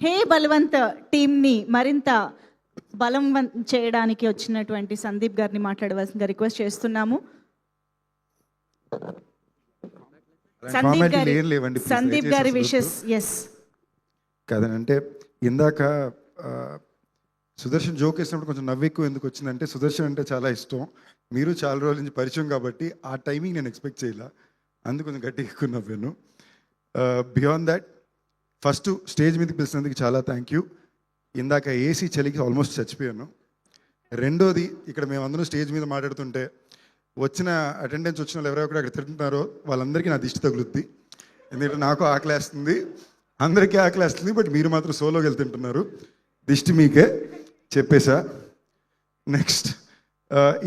హే బలవంత్ టీంని మరింత బలం చేయడానికి వచ్చినటువంటి సందీప్ గారిని మాట్లాడవలసిందిగా రిక్వెస్ట్ చేస్తున్నాము. సందీప్ గారి. సందీప్ విషెస్ ఎస్ కాదనంటే ఇందాక సుదర్శన్ జోక్ వేసినప్పుడు కొంచెం నవ్వు ఎక్కువ ఎందుకు వచ్చిందంటే సుదర్శన్ అంటే చాలా ఇష్టం. మీరు చాలా రోజుల నుంచి పరిచయం కాబట్టి ఆ టైమింగ్ నేను ఎక్స్పెక్ట్ చేయలే. అందుకు కొంచెం గట్టిగా ఎక్కువ నవ్వాను. బియాండ్ దాట్ ఫస్ట్ స్టేజ్ మీదకి పిలిచినందుకు చాలా థ్యాంక్ యూ ఇందాక ఏసీ చలికి ఆల్మోస్ట్ చచ్చిపోయాను. రెండోది ఇక్కడ మేమందరం స్టేజ్ మీద మాట్లాడుతుంటే వచ్చిన అటెండెన్స్ వచ్చిన వాళ్ళు ఎవరెవరు అక్కడ తింటున్నారో వాళ్ళందరికీ నా దిష్టి తగులుద్ది. ఎందుకంటే నాకు ఆకలేస్తుంది అందరికీ ఆకలేస్తుంది బట్ మీరు మాత్రం సోలోకి వెళ్తుంటున్నారు. దిష్టి మీకే చెప్పేశా. నెక్స్ట్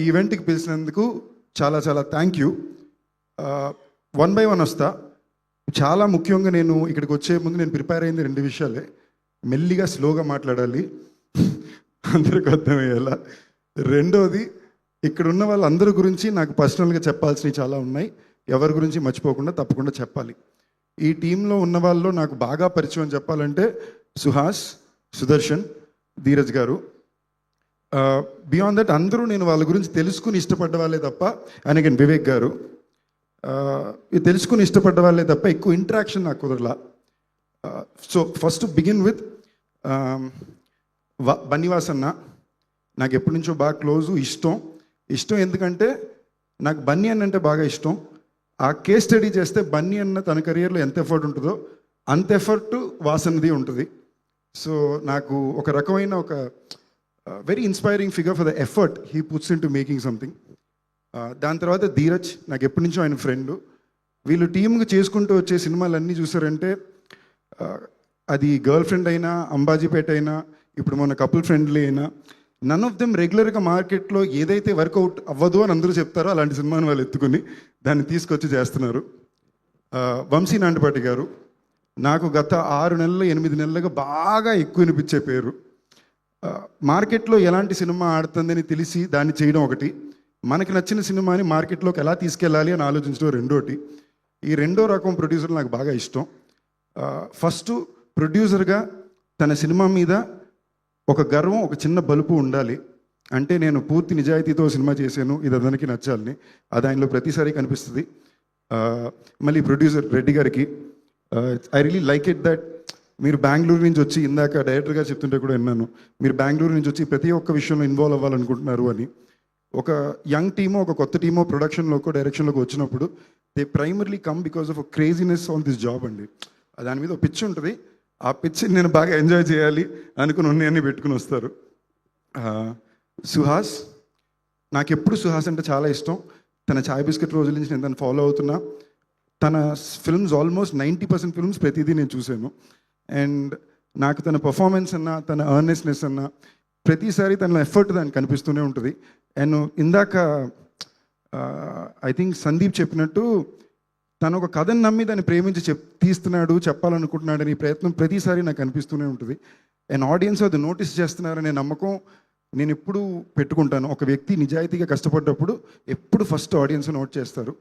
ఈవెంట్కి పిలిచినందుకు చాలా చాలా thank you one by one వస్తా. చాలా ముఖ్యంగా నేను ఇక్కడికి వచ్చే ముందు నేను ప్రిపేర్ అయింది రెండు విషయాలే. మెల్లిగా స్లోగా మాట్లాడాలి. అందరికి అర్థమయ్యేలా. రెండోది ఇక్కడ ఉన్న వాళ్ళందరి గురించి నాకు పర్సనల్గా చెప్పాల్సినవి చాలా ఉన్నాయి. ఎవరి గురించి మర్చిపోకుండా తప్పకుండా చెప్పాలి. ఈ టీంలో ఉన్న వాళ్ళలో నాకు బాగా పరిచయం అని చెప్పాలంటే సుహాస్ సుదర్శన్ ధీరజ్ గారు. బియాండ్ దట్ అందరూ నేను వాళ్ళ గురించి తెలుసుకుని ఇష్టపడ్డ వాళ్ళే తప్ప అండ్ అగైన్ వివేక్ గారు. ఇది తెలుసుకుని ఇష్టపడ్డ వాళ్ళే తప్ప ఎక్కువ ఇంటరాక్షన్ నాకు కుదరలా. So first begin with Bunnyvas అన్న నాకు ఎప్పటి నుంచో బాగా క్లోజు ఇష్టం. ఇష్టం ఎందుకంటే నాకు బన్నీ అన్న అంటే బాగా ఇష్టం. ఆ కేస్ స్టడీ చేస్తే బన్నీ అన్న తన కెరియర్లో ఎంత ఎఫర్ట్ ఉంటుందో అంత ఎఫర్ట్ వాసనది ఉంటుంది. సో నాకు ఒక రకమైన ఒక very inspiring figure for the effort he puts in to making something దాని తర్వాత ధీరజ్ నాకు ఎప్పటి నుంచో ఆయన ఫ్రెండ్. వీళ్ళు టీమ్గా చేసుకుంటూ వచ్చే సినిమాలన్నీ చూసారంటే అది గర్ల్ ఫ్రెండ్ అయినా అంబాజీపేట అయినా ఇప్పుడు మన కపుల్ ఫ్రెండ్లీ అయినా నన్ ఆఫ్ దెమ్ రెగ్యులర్గా మార్కెట్లో ఏదైతే వర్కౌట్ అవ్వదు అని అందరూ చెప్తారో అలాంటి సినిమాని వాళ్ళు ఎత్తుకుని దాన్ని తీసుకొచ్చి చేస్తున్నారు. వంశీ నాంటిపాటి గారు నాకు గత ఆరు నెలలు ఎనిమిది నెలలుగా బాగా ఎక్కువ వినిపించే పేరు. మార్కెట్లో ఎలాంటి సినిమా ఆడుతుందని తెలిసి దాన్ని చేయడం ఒకటి. మనకి నచ్చిన సినిమాని మార్కెట్లోకి ఎలా తీసుకెళ్ళాలి అని ఆలోచించడం రెండోటి. ఈ రెండో రకం ప్రొడ్యూసర్ నాకు బాగా ఇష్టం. ఫస్ట్ ప్రొడ్యూసర్గా తన సినిమా మీద ఒక గర్వం ఒక చిన్న బలుపు ఉండాలి. అంటే నేను పూర్తి నిజాయితీతో సినిమా చేశాను ఇది అతనికి నచ్చాలని. అది ఆయనలో ప్రతిసారి కనిపిస్తుంది. మళ్ళీ ప్రొడ్యూసర్ రెడ్డి గారికి I really like it that మీరు బెంగళూరు నుంచి వచ్చి ఇందాక డైరెక్టర్గా చెప్తుంటే కూడా విన్నాను. మీరు బెంగళూరు నుంచి వచ్చి ప్రతి ఒక్క విషయంలో ఇన్వాల్వ్ అవ్వాలనుకుంటున్నారు అని. ఒక యంగ్ టీమో ఒక కొత్త టీమో ప్రొడక్షన్లోకో డైరెక్షన్లోకి వచ్చినప్పుడు they primarily come because of craziness on this job అండి. దాని మీద ఒక పిచ్ ఉంటుంది. ఆ పిచ్చిని నేను బాగా ఎంజాయ్ చేయాలి అనుకుని ఉన్నాయని పెట్టుకుని వస్తారు. సుహాస్ నాకు ఎప్పుడు సుహాస్ అంటే చాలా ఇష్టం. తన ఛాయ్ బిస్కెట్ రోజుల నుంచి నేను తను ఫాలో అవుతున్నా. తన films almost ninety percent films ప్రతిదీ నేను చూశాను. అండ్ నాకు తన పర్ఫార్మెన్స్ అన్న తన అర్నెస్నెస్ అన్న ప్రతిసారి తన ఎఫర్ట్ దానికి కనిపిస్తూనే ఉంటుంది. అండ్ ఇందాక ఐ థింక్ సందీప్ చెప్పినట్టు తను ఒక కథను నమ్మి దాన్ని ప్రేమించి చెప్ తీస్తున్నాడు చెప్పాలనుకుంటున్నాడని ప్రయత్నం ప్రతిసారి నాకు అనిపిస్తూనే ఉంటుంది. అండ్ ఆడియన్స్ అది నోటీస్ చేస్తున్నారనే నమ్మకం నేను ఎప్పుడు పెట్టుకుంటాను. ఒక వ్యక్తి నిజాయితీగా కష్టపడ్డప్పుడు ఎప్పుడు ఫస్ట్ ఆడియన్స్ నోట్ చేస్తారు.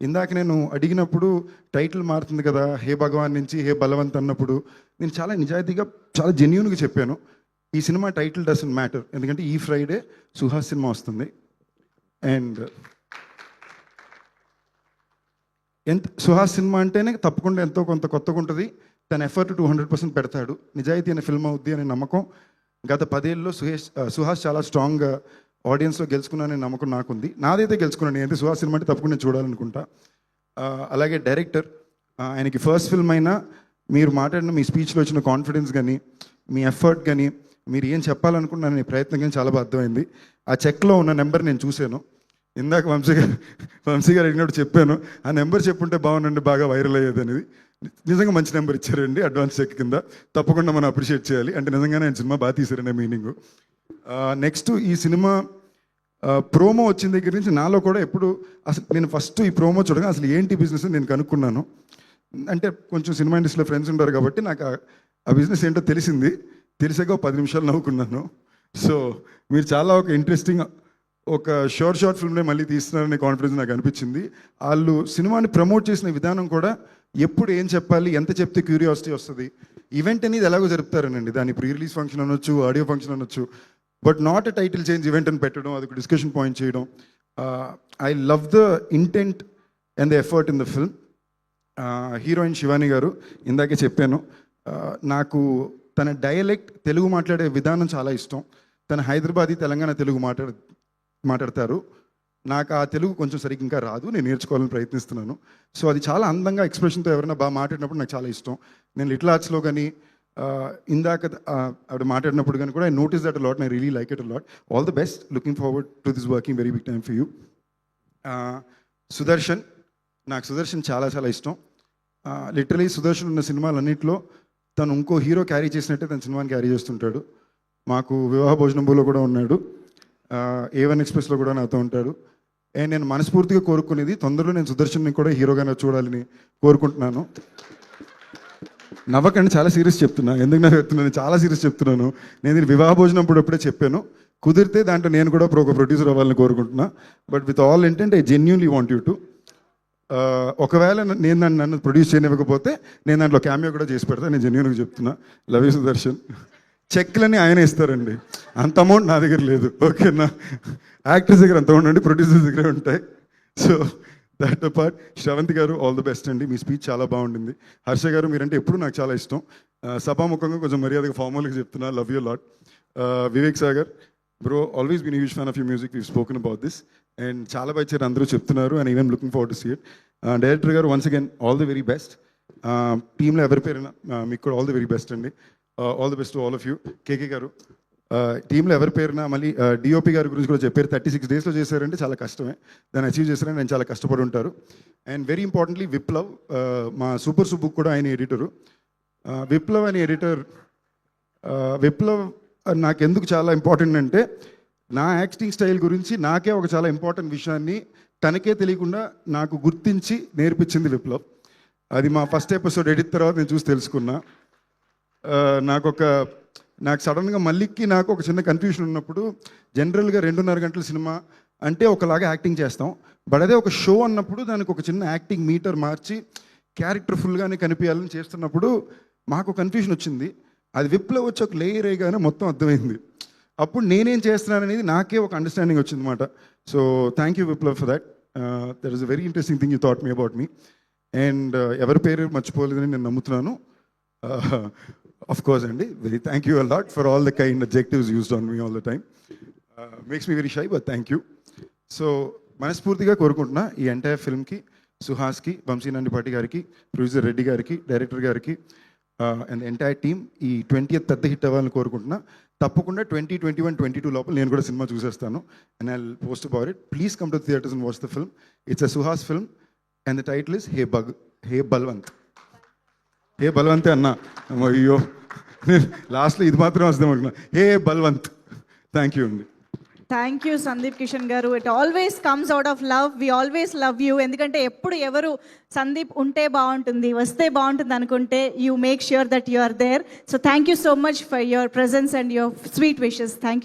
ఇందాక నేను అడిగినప్పుడు టైటిల్ మారుతుంది కదా హే భగవాన్ నుంచి హే బలవంత్ అన్నప్పుడు నేను చాలా నిజాయితీగా చాలా జెన్యున్గా చెప్పాను. ఈ సినిమా టైటిల్ డజన్ మ్యాటర్. ఎందుకంటే ఈ ఫ్రైడే సుహాస్ సినిమా వస్తుంది. అండ్ ఎంత సుహాస్ సినిమా అంటేనే తప్పకుండా ఎంతో కొంత కొత్తగా ఉంటుంది. తన ఎఫర్ట్ టూ హండ్రెడ్ పర్సెంట్ పెడతాడు. నిజాయితీ అనే ఫిల్మ్ అవుద్ది అనే నమ్మకం. గత పదేళ్ళలో సుహేష్ సుహాస్ చాలా స్ట్రాంగ్ ఆడియన్స్లో గెలుచుకున్నానని నమ్మకం నాకుంది. నాదైతే గెలుచుకున్నాను. ఏంటి సుహాస్ సినిమా అంటే తప్పకుండా నేను చూడాలనుకుంటా అలాగే డైరెక్టర్ ఆయనకి ఫస్ట్ ఫిల్మ్ అయినా మీరు మాట్లాడిన మీ స్పీచ్లో వచ్చిన కాన్ఫిడెన్స్ కానీ మీ ఎఫర్ట్ కానీ మీరు ఏం చెప్పాలనుకున్నాను నేను ప్రయత్నం కానీ చాలా బాగా అర్థమైంది ఆ చెక్లో ఉన్న నెంబర్ నేను చూశాను. ఇందాక వంశీ గారు వంశీ గారు అడిగినప్పుడు చెప్పాను. ఆ నెంబర్ చెప్పుంటే బాగుండండి బాగా వైరల్ అయ్యేది అనేది. నిజంగా మంచి నెంబర్ ఇచ్చారండి అడ్వాన్స్ చెక్ కింద. తప్పకుండా మనం అప్రిషియేట్ చేయాలి. అంటే నిజంగానే ఆయన సినిమా బాగా తీసారండి మీనింగ్. నెక్స్ట్ ఈ సినిమా ప్రోమో వచ్చిన దగ్గర నుంచి నాలో కూడా ఎప్పుడు అసలు నేను ఫస్ట్ ఈ ప్రోమో చూడగా అసలు ఏంటి బిజినెస్ నేను కనుక్కున్నాను. అంటే కొంచెం సినిమా ఇండస్ట్రీలో ఫ్రెండ్స్ ఉంటారు కాబట్టి నాకు ఆ బిజినెస్ ఏంటో తెలిసింది. తెలిసాక ఒక పది నిమిషాలు నవ్వుకున్నాను. సో మీరు చాలా ఒక ఇంట్రెస్టింగ్ ఒక షార్ట్ షార్ట్ ఫిల్మ్నే మళ్ళీ తీస్తున్నారనే కాన్ఫిడెన్స్ నాకు అనిపించింది. వాళ్ళు సినిమాని ప్రమోట్ చేసిన విధానం కూడా ఎప్పుడు ఏం చెప్పాలి ఎంత చెప్తే క్యూరియాసిటీ వస్తుంది ఈవెంట్ అనేది ఎలాగో జరుపుతారనండి. దాని ప్రీ రిలీజ్ ఫంక్షన్ అనొచ్చు ఆడియో ఫంక్షన్ అనొచ్చు but not a title change event అని పెట్టడం అదొక డిస్కషన్ పాయింట్ చేయడం. I love the intent and the effort in the film heroine Shivani గారు ఇందాకే చెప్పాను. Uh, నాకు తన డయలెక్ట్ తెలుగు మాట్లాడే విధానం చాలా ఇష్టం. తన హైదరాబాదీ తెలంగాణ తెలుగు మాట్లాడ మాట్లాడతారు. నాకు ఆ తెలుగు కొంచెం సరిగ్గా ఇంకా రాదు. నేను నేర్చుకోవాలని ప్రయత్నిస్తున్నాను. సో అది చాలా అందంగా ఎక్స్ప్రెషన్తో ఎవరైనా బాగా మాట్లాడినప్పుడు నాకు చాలా ఇష్టం. నేను లిటిల్ ఆర్ట్స్లో కానీ ఇందాక ఆవిడ మాట్లాడినప్పుడు కానీ కూడా I notice that lot I really like it lot all the best looking forward to this working very big time for you Sudarshan. నాకు సుదర్శన్ చాలా చాలా ఇష్టం. లిటరలీ సుదర్శన్ ఉన్న సినిమాలన్నింటిలో తను ఇంకో హీరో క్యారీ చేసినట్టే తన సినిమాని క్యారీ చేస్తుంటాడు. మాకు వివాహ భోజనంబులో కూడా ఉన్నాడు. ఏ వన్ ఎక్స్ప్రెస్లో కూడా నాతో ఉంటాడు. అండ్ నేను మనస్ఫూర్తిగా కోరుకునేది తొందరలో నేను సుదర్శన్ని కూడా హీరోగానే చూడాలని కోరుకుంటున్నాను. నవ్వకండి చాలా సీరియస్ చెప్తున్నా. ఎందుకు నాకు చెప్తున్నాను చాలా సీరియస్ చెప్తున్నాను. నేను వివాహ భోజనం అప్పుడు అప్పుడే చెప్పాను. కుదిరితే దాంట్లో నేను కూడా ఒక ప్రొడ్యూసర్ అవ్వాలని కోరుకుంటున్నా. బట్ విత్ ఆల్ ఏంటంటే I genuinely want you to ఒకవేళ నేను నన్ను నన్ను ప్రొడ్యూస్ చేయనివ్వకపోతే నేను దాంట్లో క్యామియో కూడా చేసి పెడతా. నేను జెన్యున్గా చెప్తున్నా. Love you Sudarshan. చెక్లని ఆయన ఇస్తారండి. అంత అమౌంట్ నా దగ్గర లేదు. ఓకేనా? యాక్టర్స్ దగ్గర అంత అమౌంట్ అండి ప్రొడ్యూసర్స్ దగ్గర ఉంటాయి. సో దట్ పార్ట్ శ్రవంతి గారు ఆల్ ది బెస్ట్ అండి. మీ స్పీచ్ చాలా బాగుండింది హర్ష గారు మీరంటే ఎప్పుడు నాకు చాలా ఇష్టం. సభాముఖంగా కొంచెం మర్యాదగా ఫార్మల్గా చెప్తున్నా. Love you lot Vivek Sagar. Bro always been huge fan of you music we spoken about this and చాలా బాగా ఇచ్చారు అందరూ చెప్తున్నారు and even looking forward to see it director గారు once again all the very best టీంలో ఎవరి పేరైనా uh, మీకు కూడా ఆల్ ది వెరీ బెస్ట్ అండి. All the best to all of you KK గారు uh, టీంలో ఎవరి పేరున మళ్ళీ uh, డిఓపి గారి గురించి కూడా చెప్పారు. థర్టీ సిక్స్ డేస్లో చేశారంటే చాలా కష్టమే. దాన్ని అచీవ్ చేశారని నేను చాలా కష్టపడి ఉంటారు. అండ్ వెరీ ఇంపార్టెంట్లీ విప్లవ్ మా సూపర్ సుబ్బుక్ కూడా ఆయన ఎడిటరు విప్లవ్ అనే ఎడిటర్ విప్లవ్ నాకు ఎందుకు చాలా ఇంపార్టెంట్ అంటే నా యాక్టింగ్ స్టైల్ గురించి నాకే ఒక చాలా ఇంపార్టెంట్ విషయాన్ని తనకే తెలియకుండా నాకు గుర్తించి నేర్పించింది విప్లవ్. అది మా ఫస్ట్ ఎపిసోడ్ ఎడిట్ తర్వాత నేను చూసి తెలుసుకున్నా. నాకు ఒక నాకు సడన్గా మళ్ళీకి నాకు ఒక చిన్న కన్ఫ్యూషన్ ఉన్నప్పుడు జనరల్గా రెండున్నర గంటల సినిమా అంటే ఒకలాగా యాక్టింగ్ చేస్తాం. బట్ అదే ఒక షో అన్నప్పుడు దానికి ఒక చిన్న యాక్టింగ్ మీటర్ మార్చి క్యారెక్టర్ ఫుల్గానే కనిపించాలని చేస్తున్నప్పుడు మాకు కన్ఫ్యూషన్ వచ్చింది. అది విప్లవ్ వచ్చి ఒక లేయర్ అయ్యగానే మొత్తం అర్థమైంది. అప్పుడు నేనేం చేస్తున్నాను అనేది నాకే ఒక అండర్స్టాండింగ్ వచ్చింది అనమాట so thank you Viplav for that there is a very interesting thing you thought me about me and ఎవరి పేరు మర్చిపోలేదని నేను నమ్ముతున్నాను. ఆఫ్ కోర్స్ అండి. Very thank you a lot for all the kind objectives used on me all the time makes me very shy but thank you so మనస్ఫూర్తిగా కోరుకుంటున్నా ఈ entire ఫిల్మ్కి సుహాస్కి వంశీనాండిపాటి గారికి ప్రొడ్యూసర్ రెడ్డి గారికి డైరెక్టర్ గారికి అండ్ ఎంటైర్ టీమ్ ఈ twenty పెద్ద hit అవ్వాలని కోరుకుంటున్నా. తప్పకుండా twenty twenty one twenty two లోపల నేను కూడా cinema చూసేస్తాను. And I post about it please come to theatres and watch the film it's a Suhas film and the title is hey bug hey Balwant hey బల్వంతే అన్న. అయ్యో. నేను లాస్ట్లో ఇది మాత్రం వస్తాం అనుకున్నా. హే బల్వంత్ థ్యాంక్ యూ అండి. థ్యాంక్ యూ సందీప్ కిషన్ గారు it always comes out of love we always love you ఎందుకంటే ఎప్పుడు ఎవరు సందీప్ ఉంటే బాగుంటుంది వస్తే బాగుంటుంది అనుకుంటే you make sure that you are there so thank you so much for your presence and your sweet wishes thank